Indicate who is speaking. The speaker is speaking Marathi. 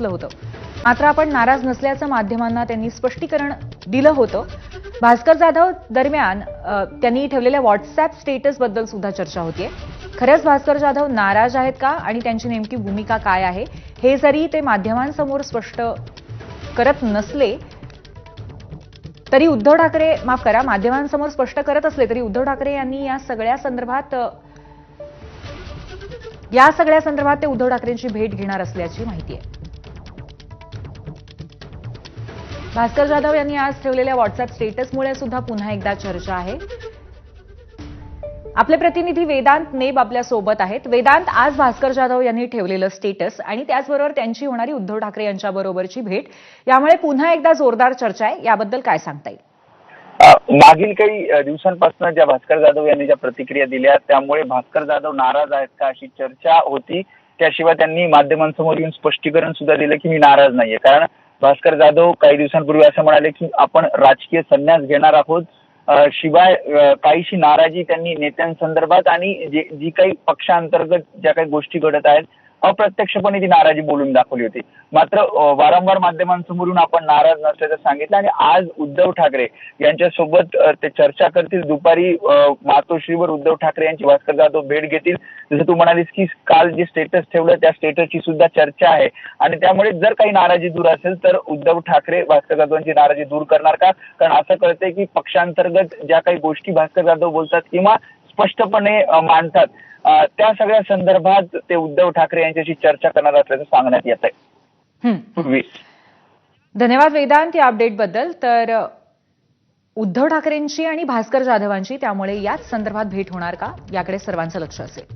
Speaker 1: होतं. मात्र आपण नाराज नसल्याचं माध्यमांना त्यांनी स्पष्टीकरण दिलं होतं. भास्कर जाधव दरम्यान त्यांनी ठेवलेल्या व्हॉट्सअप स्टेटसबद्दल सुद्धा चर्चा होतीये खरंच भास्कर जाधव नाराज आहेत का आणि त्यांची नेमकी भूमिका काय आहे हे जरी ते माध्यमांसमोर स्पष्ट करत नसले तरी उद्धव ठाकरे माफ करा माध्यमांसमोर स्पष्ट करत असले तरी उद्धव ठाकरे यांनी या सगळ्या संदर्भात या सगळ्या संदर्भात ते उद्धव ठाकरेंची भेट घेणार असल्याची माहिती आहे. भास्कर जाधव यांनी आज ठेवलेल्या व्हॉट्सअप स्टेटसमुळे सुद्धा पुन्हा एकदा चर्चा आहे. आपले प्रतिनिधी वेदांत नेब आपल्यासोबत आहेत. वेदांत आज भास्कर जाधव यांनी ठेवलेलं स्टेटस आणि त्याचबरोबर त्यांची होणारी उद्धव ठाकरे यांच्याबरोबरची भेट. यामुळे पुन्हा एकदा जोरदार चर्चा आहे. याबद्दल काय सांगता येईल?
Speaker 2: मागील काही दिवसांपासून ज्या भास्कर जाधव यांनी ज्या प्रतिक्रिया दिल्या त्यामुळे भास्कर जाधव नाराज आहेत का अशी चर्चा होती. त्याशिवाय त्यांनी माध्यमांसमोर येऊन स्पष्टीकरण सुद्धा दिलं की मी नाराज नाहीये. कारण भास्कर जाधव काही दिवसांपूर्वी असं म्हणाले की आपण राजकीय संन्यास घेणार आहोत. शिवाय काहीशी नाराजी त्यांनी नेत्यांसंदर्भात आणि जे जी काही पक्षांतर्गत ज्या काही गोष्टी घडत आहेत अप्रत्यक्षपणे ती नाराजी बोलून दाखवली होती. मात्र वारंवार माध्यमांसमोरून आपण नाराज नसल्याचं सांगितलं आणि आज उद्धव ठाकरे यांच्यासोबत ते चर्चा करतील. दुपारी मातोश्रीवर उद्धव ठाकरे यांची भास्कर जाधव भेट घेतील. जसं तू म्हणालीस की काल जे स्टेटस ठेवलं त्या स्टेटसची सुद्धा चर्चा आहे. आणि त्यामुळे जर काही नाराजी दूर असेल तर उद्धव ठाकरे भास्कर जाधवांची नाराजी दूर करणार का? कारण असं कळतंय की पक्षांतर्गत ज्या काही गोष्टी भास्कर जाधव बोलतात किंवा स्पष्टपणे मांडतात. त्या सगळ्या संदर्भात ते उद्धव ठाकरे यांच्याशी चर्चा करणार असल्याचं सांगण्यात येत आहे. पूर्वी.
Speaker 1: धन्यवाद वेदांत या अपडेटबद्दल. तर अ, उद्धव ठाकरेंची आणि भास्कर जाधवांची त्यामुळे याच संदर्भात भेट होणार का? याकडे सर्वांचं लक्ष असेल.